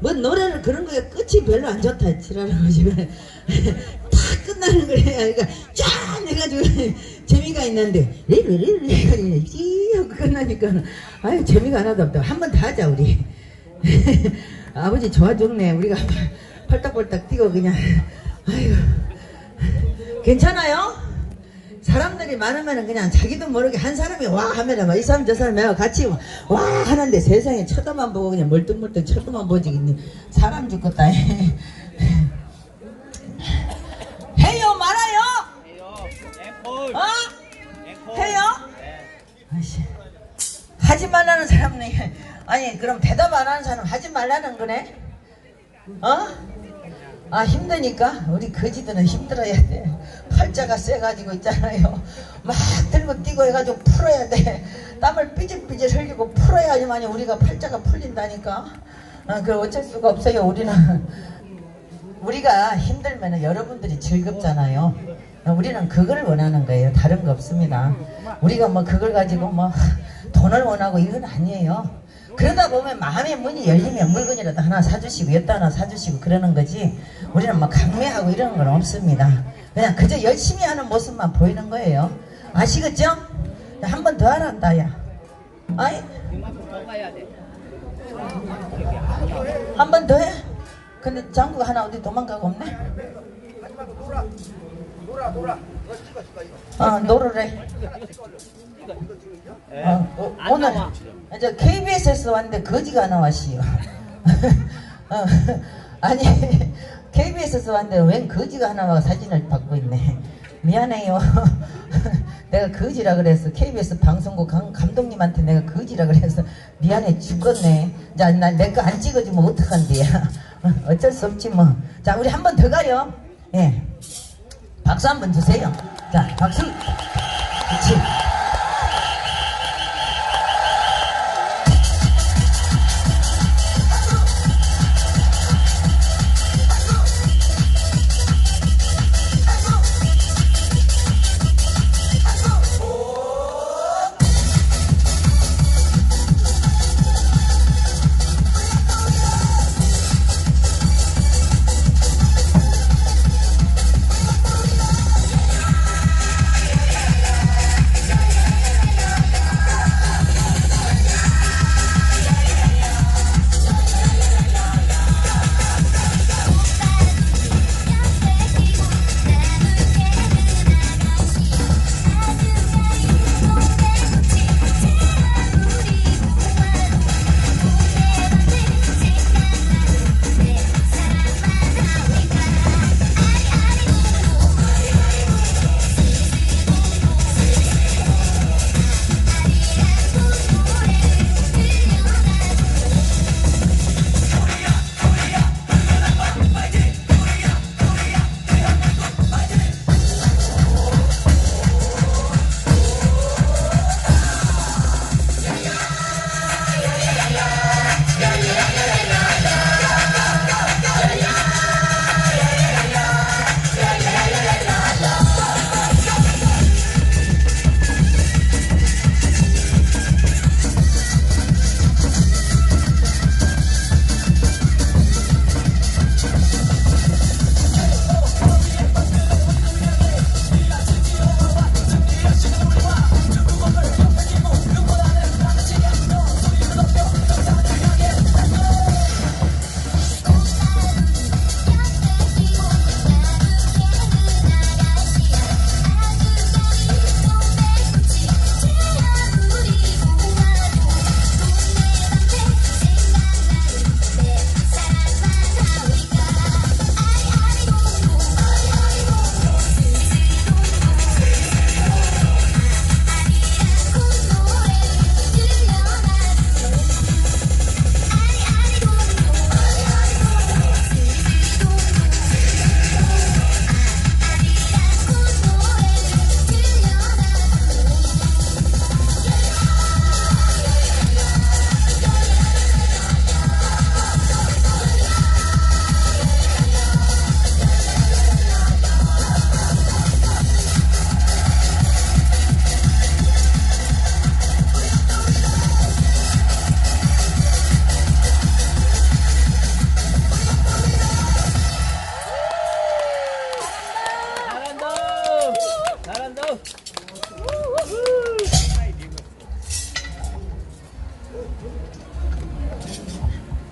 뭐 노래를 그런 거에 끝이 별로 안 좋다 지랄하고 지금 탁 끝나는 거래 그러니까 쫙 해가지고 재미가 있는데 리리리리 해가지고 찌 하고 끝나니까 아유 재미가 하나도 없다. 한 번 더 하자 우리. 아버지 좋아 죽네. 우리가 펄딱펄딱 뛰고 그냥. 아이고 괜찮아요? 사람들이 많으면 그냥 자기도 모르게 한 사람이 와 하면은 막이 사람 저 사람이 같이 와 하는데 세상에 쳐다만 보고 그냥 멀뚱멀뚱 쳐다만 보지 사람 죽겠다 해요 말아요. 어? 앵콜. 해요? 네. 아이씨 하지 말라는 사람은 아니 그럼 대답 안 하는 사람 하지 말라는 거네 어? 아 힘드니까 우리 거지들은 힘들어야 돼 팔자가 세가지고 있잖아요 막 들고 뛰고 해가지고 풀어야 돼 땀을 삐질삐질 흘리고 풀어야지만 우리가 팔자가 풀린다니까 아, 그 어쩔 수가 없어요 우리는 우리가 힘들면 여러분들이 즐겁잖아요. 우리는 그걸 원하는 거예요. 다른 거 없습니다. 우리가 뭐 그걸 가지고 뭐 돈을 원하고 이건 아니에요. 그러다 보면 마음의 문이 열리면 물건이라도 하나 사주시고 여따 하나 사주시고 그러는 거지 우리는 뭐 강매하고 이런 건 없습니다. 그냥 그저 열심히 하는 모습만 보이는 거예요. 아시겠죠? 한 번 더 하란다 야. 아이. 한 번 더 해? 근데 장구가 하나 어디 도망가고 없네? 어, 노르래. 어, 어, 안 오늘 이제 KBS에서 왔는데 거지가 나왔시요. 어, 아니 KBS에서 왔는데 웬 거지가 하나 와 사진을 받고 있네. 미안해요. 내가 거지라 그래서 KBS 방송국 감, 감독님한테 내가 거지라 그래서 미안해 죽겠네. 자, 나내 거 안 찍어주면 어떡한디야. 어쩔 수 없지 뭐. 자, 우리 한 번 더 가요. 예. 박수 한 번 주세요. 자, 박수. 그렇지.